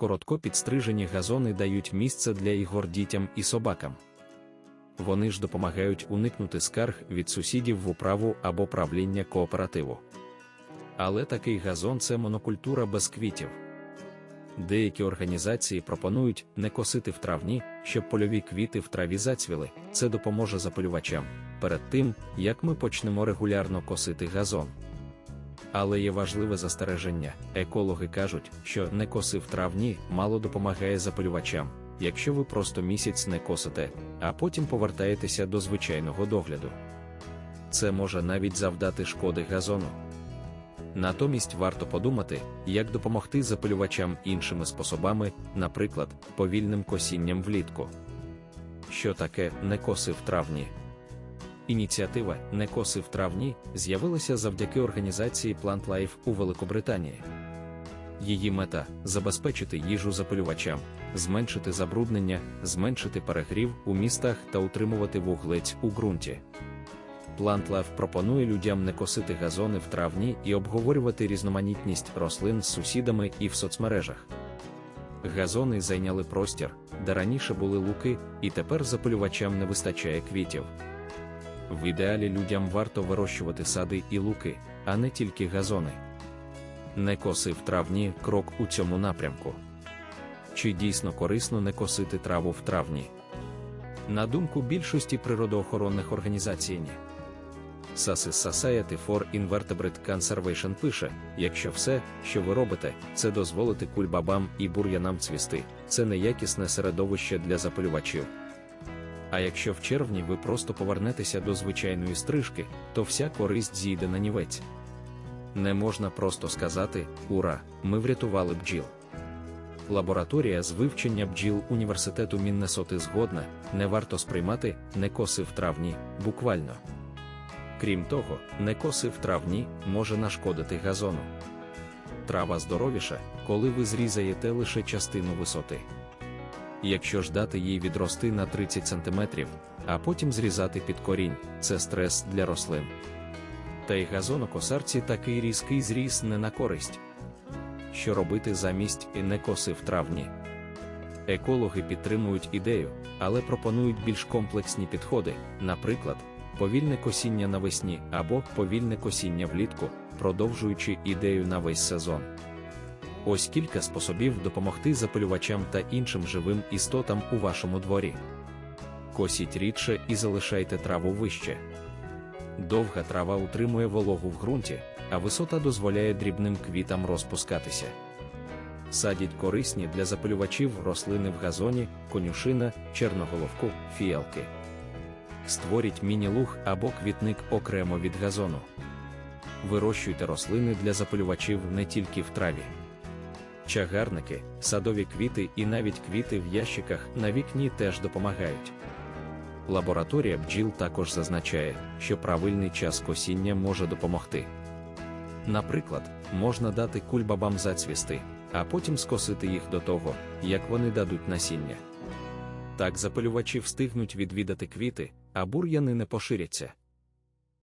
коротко підстрижені газони дають місце для ігор дітям і собакам. Вони ж допомагають уникнути скарг від сусідів в управу або правління кооперативу. Але такий газон це монокультура без квітів. Деякі організації пропонують не косити в травні, щоб польові квіти в траві зацвіли. Це допоможе запалювачам перед тим, як ми почнемо регулярно косити газон. Але є важливе застереження. Екологи кажуть, що не коси в травні мало допомагає запалювачам, якщо ви просто місяць не косите, а потім повертаєтеся до звичайного догляду. Це може навіть завдати шкоди газону. Натомість варто подумати, як допомогти запалювачам іншими способами, наприклад, повільним косінням влітку. Що таке не коси в травні? Ініціатива Не коси в травні з'явилася завдяки організації Plant Life у Великобританії. Її мета забезпечити їжу запалювачам, зменшити забруднення, зменшити перегрів у містах та утримувати вуглець у ґрунті. Plantlove пропонує людям не косити газони в травні і обговорювати різноманітність рослин з сусідами і в соцмережах. Газони зайняли простір, де раніше були луки, і тепер запалювачам не вистачає квітів. В ідеалі людям варто вирощувати сади і луки, а не тільки газони. Не коси в травні крок у цьому напрямку. Чи дійсно корисно не косити траву в травні? На думку більшості природоохоронних організацій, ні. Sasis Society for Invertebrate Conservation пише: якщо все, що ви робите, це дозволити кульбабам і бур'янам цвісти, це неякісне середовище для запалювачів. А якщо в червні ви просто повернетеся до звичайної стрижки, то вся користь зійде на нівець. Не можна просто сказати Ура, ми врятували бджіл. Лабораторія з вивчення бджіл університету Міннесоти згодна, не варто сприймати не коси в травні, буквально. Крім того, не коси в травні може нашкодити газону. Трава здоровіша, коли ви зрізаєте лише частину висоти. Якщо ж дати їй відрости на 30 см, а потім зрізати під корінь, це стрес для рослин. Та й газонокосарці такий різкий зріз не на користь. Що робити замість і не коси в травні? Екологи підтримують ідею, але пропонують більш комплексні підходи, наприклад, повільне косіння навесні або повільне косіння влітку, продовжуючи ідею на весь сезон. Ось кілька способів допомогти запалювачам та іншим живим істотам у вашому дворі. Косіть рідше і залишайте траву вище. Довга трава утримує вологу в ґрунті, а висота дозволяє дрібним квітам розпускатися. Садіть корисні для запалювачів рослини в газоні, конюшина, черноголовку, фіалки. Створіть міні-луг або квітник окремо від газону. Вирощуйте рослини для запалювачів не тільки в траві. Чагарники, садові квіти і навіть квіти в ящиках на вікні теж допомагають. Лабораторія бджіл також зазначає, що правильний час косіння може допомогти. Наприклад, можна дати кульбабам зацвісти, а потім скосити їх до того, як вони дадуть насіння. Так запалювачі встигнуть відвідати квіти, а бур'яни не поширяться.